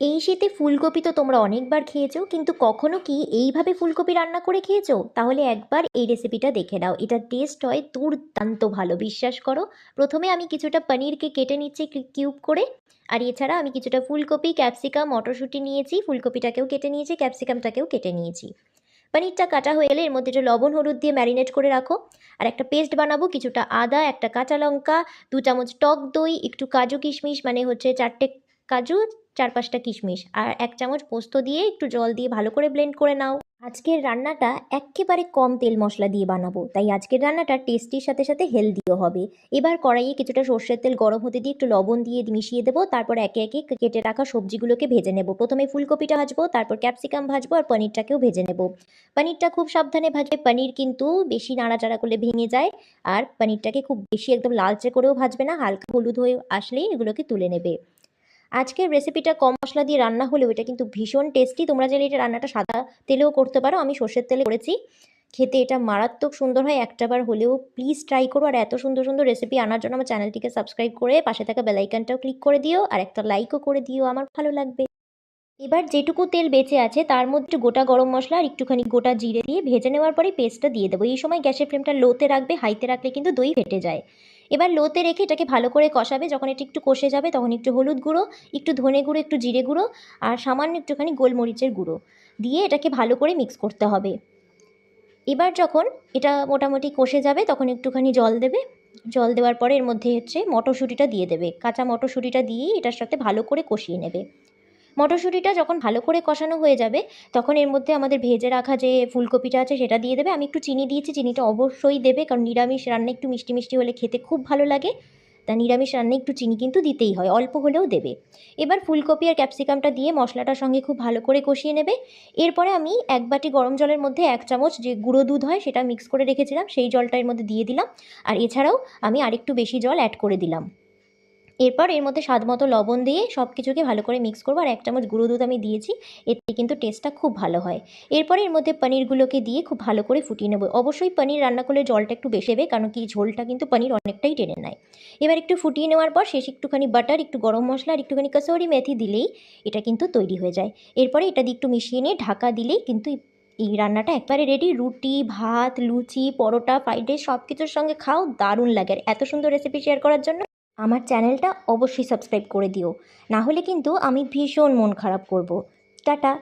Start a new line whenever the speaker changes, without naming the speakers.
এই শীতে ফুলকপি তো তোমরা অনেকবার খেয়েছো, কিন্তু কখনো কি এইভাবে ফুলকপি রান্না করে খেয়েছো? তাহলে একবার এই রেসিপিটা দেখে নাও। এটা টেস্ট হয় দুর্দান্ত ভালো, বিশ্বাস করো। প্রথমে আমি কিছুটা পনিরকে কেটে নিচ্ছি কিউব করে। আর এছাড়া আমি কিছুটা ফুলকপি ক্যাপসিকাম মটরশুঁটি নিয়েছি, ফুলকপিটাকেও কেটে নিয়েছি ক্যাপসিকামটাকেও কেটে নিয়েছি। পনিরটা কাটা হয়ে গেলে এর মধ্যে একটু লবণ, হলুদ দিয়ে ম্যারিনেট করে রাখো। আর একটা পেস্ট বানাবো, কিছুটা আদা, একটা কাঁচা লঙ্কা, দু চামচ টক দই, একটু কাজু কিশমিশ মানে হচ্ছে চারটে কাজু চার পাঁচটা কিশমিশ আর এক চামচ পোস্ত দিয়ে একটু জল দিয়ে ভালো করে ব্লেন্ড করে নাও। আজকের রান্নাটা একেবারে কম তেল মশলা দিয়ে বানাবো, তাই আজকের রান্নাটা টেস্টির সাথে সাথে হেলদিও হবে। এবার কড়াইয়ে কিছুটা সর্ষের তেল গরম হতে দিয়ে একটু লবণ দিয়ে মিশিয়ে দেবো, তারপর একে একে কেটে রাখা সবজিগুলোকে ভেজে নেব। প্রথমে ফুলকপিটা ভাজবো, তারপর ক্যাপসিকাম ভাজবো আর পনিরটাকেও ভেজে নেব। পনিরটা খুব সাবধানে ভাজবে পনির কিন্তু বেশি নাড়াচাড়া করলে ভেঙে যায় আর পনিরটাকে খুব বেশি একদম লালচে করেও ভাজবে না, হালকা হলুদ হয়ে আসলেই এগুলোকে তুলে নেবে। আজকের রেসিপিটা কম মশলা দিয়ে রান্না হলেও এটা কিন্তু ভীষণ টেস্টি তোমরা চাইলে এটা রান্নাটা সাদা তেলেও করতে পারো। আমি সর্ষের তেলে করেছি। খেতে এটা মারাত্মক সুন্দর হয়। একটাবার হলেও প্লিজ ট্রাই করো। আর এত সুন্দর সুন্দর রেসিপি আনার জন্য আমার চ্যানেলটিকে সাবস্ক্রাইব করে পাশে থাকা বেলাইকানটাও ক্লিক করে দিও। আর একটা লাইকও করে দিও। আমার ভালো লাগবে। এবার যেটুকু তেল বেঁচে আছে তার মধ্যে গোটা গরম মশলা আর একটুখানি গোটা জিরে দিয়ে ভেজে নেওয়ার পরে পেস্টটা দিয়ে দেবো। এই সময় গ্যাসের ফ্লেমটা লোতে রাখবে হাইতে রাখলে কিন্তু দই ফেটে যায়। এবার লোতে রেখে এটাকে ভালো করে কষাবে, যখন এটা একটু কষে যাবে তখন একটু হলুদ গুঁড়ো, একটু ধনে গুঁড়ো, একটু জিরে গুঁড়ো আর সামান্য একটুখানি গোলমরিচের গুঁড়ো দিয়ে এটাকে ভালো করে মিক্স করতে হবে। এবার যখন এটা মোটামুটি কষে যাবে তখন একটুখানি জল দেবে। জল দেওয়ার পরে এর মধ্যে হচ্ছে মটরশুঁটিটা দিয়ে দেবে। কাঁচা মটরশুঁটিটা দিয়েই এটার সাথে ভালো করে কষিয়ে নেবে। মটরশুঁটিটা যখন ভালো করে কষানো হয়ে যাবে, তখন এর মধ্যে আমাদের ভেজে রাখা যে ফুলকপিটা আছে সেটা দিয়ে দেবে। আমি একটু চিনি দিয়েছি, চিনিটা অবশ্যই দেবে, কারণ নিরামিষ রান্না একটু মিষ্টি মিষ্টি হলে খেতে খুব ভালো লাগে। তা নিরামিষ রান্না একটু চিনি কিন্তু দিতেই হয়, অল্প হলেও দেবে। এবার ফুলকপি আর ক্যাপসিকামটা দিয়ে মশলাটার সঙ্গে খুব ভালো করে কষিয়ে নেবে। এরপরে আমি এক বাটি গরম জলের মধ্যে এক চামচ যে গুঁড়ো দুধ হয় সেটা মিক্স করে রেখেছিলাম, সেই জলটা এর মধ্যে দিয়ে দিলাম। আর এছাড়াও আমি আরেকটু বেশি জল অ্যাড করে দিলাম। এরপর এর মধ্যে স্বাদ মতো লবণ দিয়ে সব কিছুকে ভালো করে মিক্স করব। আর এক চামচ গুঁড়ো দুধ আমি দিয়েছি। এতে কিন্তু টেস্টটা খুব ভালো হয়। এরপরে এর মধ্যে পনিরগুলোকে দিয়ে খুব ভালো করে ফুটিয়ে নেব। অবশ্যই পনির রান্না করলে জলটা একটু বেশি কারণ কি ঝোলটা কিন্তু পনির অনেকটাই টেনে নেয়। এবার একটু ফুটিয়ে নেওয়ার পর শেষ একটুখানি বাটার একটু গরম মশলা, আর একটুখানি কসৌরি মেথি দিলেই এটা কিন্তু তৈরি হয়ে যায়। এরপরে এটা দিয়ে একটু মিশিয়ে নিয়ে ঢাকা দিলেই কিন্তু এই রান্নাটা একবারে রেডি রুটি, ভাত, লুচি, পরোটা ফ্রাইড রাইস সব কিছুর সঙ্গে খাও, দারুণ লাগে। আর এত সুন্দর রেসিপি শেয়ার করার জন্য আমার চ্যানেলটা অবশ্যই সাবস্ক্রাইব করে দিও। না হলে কিন্তু আমি ভীষণ মন খারাপ করব। টাটা।